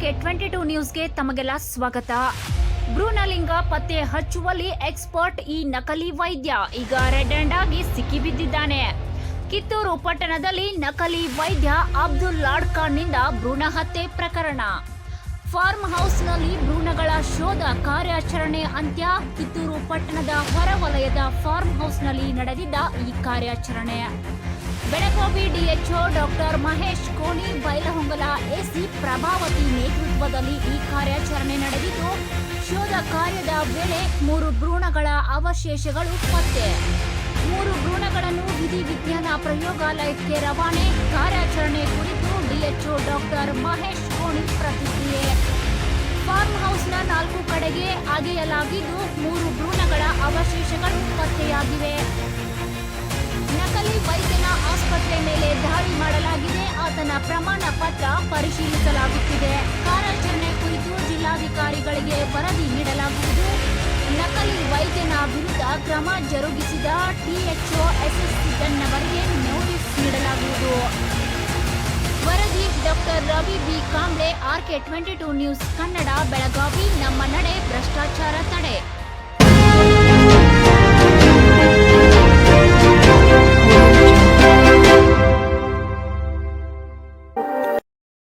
K twenty two ನ್ಯೂಸ್ಗೆ ತಮಗೆಲ್ಲ ಸ್ವಾಗತ. ಭ್ರೂಣಲಿಂಗ ಪತ್ತೆ ಹಚ್ಚುವಲ್ಲಿ ಎಕ್ಸ್ಪರ್ಟ್ ಈ ನಕಲಿ ವೈದ್ಯ. ಈಗ ರೆಡ್ ಆಗಿ ಸಿಕ್ಕಿಬಿದ್ದಿದ್ದಾನೆ. ಕಿತ್ತೂರು ಪಟ್ಟಣದಲ್ಲಿ ನಕಲಿ ವೈದ್ಯ ಅಬ್ದುಲ್ ಲಾಡ್ಖಾನ್ನಿಂದ ಭ್ರೂಣ ಹತ್ಯೆ ಪ್ರಕರಣ. ಫಾರ್ಮ್ ಹೌಸ್ನಲ್ಲಿ ಭ್ರೂಣಗಳ ಶೋಧ ಕಾರ್ಯಾಚರಣೆ ಅಂತ್ಯ. ಕಿತ್ತೂರು ಪಟ್ಟಣದ ಹೊರವಲಯದ ಫಾರ್ಮ್ ಹೌಸ್ನಲ್ಲಿ ನಡೆದಿದ್ದ ಈ ಕಾರ್ಯಾಚರಣೆ. Belagavi D H O doctor Mahesh Koni, Bailhongal A C Prabhavati ನೇತೃತ್ವದಲ್ಲಿ ಈ ಕಾರ್ಯಾಚರಣೆ ನಡೆದಿದ್ದು, ಶೋಧ ಕಾರ್ಯದ ವೇಳೆ ಮೂರು ಭ್ರೂಣಗಳ ಅವಶೇಷಗಳು ಪತ್ತೆ. ಮೂರು ಭ್ರೂಣಗಳನ್ನು ವಿಧಿವಿಜ್ಞಾನ ಪ್ರಯೋಗಾಲಯಕ್ಕೆ ರವಾನೆ. ಕಾರ್ಯಾಚರಣೆ ಕುರಿತು ಡಿಎಚ್ಒ ಡಾಕ್ಟರ್ ಮಹೇಶ್ ಕೋಣಿ ಪ್ರತಿಕ್ರಿಯೆ. ಫಾರ್ಮ್ ಹೌಸ್ನ ನಾಲ್ಕು ಕಡೆಗೆ ಅಗೆಯಲಾಗಿದ್ದು, ಮೂರು ಭ್ರೂಣಗಳ ಅವಶೇಷಗಳು ಆಸ್ಪತ್ರೆ ಮೇಲೆ ದಾಳಿ ಮಾಡಲಾಗಿದೆ. ಆತನ ಪ್ರಮಾಣ ಪತ್ರ ಪರಿಶೀಲಿಸಲಾಗುತ್ತಿದೆ. ಕಾರ್ಯಾಚರಣೆ ಕುರಿತು ಜಿಲ್ಲಾಧಿಕಾರಿಗಳಿಗೆ ವರದಿ ನೀಡಲಾಗುವುದು. ನಕಲಿ ವೈದ್ಯನ ವಿರುದ್ಧ ಕ್ರಮ ಜರುಗಿಸಿದ T H O S S C ತನ್ನವರಿಗೆ notice ನೀಡಲಾಗುವುದು. ವರದಿ doctor Ravi B. Kamble, R K twenty two news Kannada, Belagavi. ನಮ್ಮ ನಡೆ ಭ್ರಷ್ಟ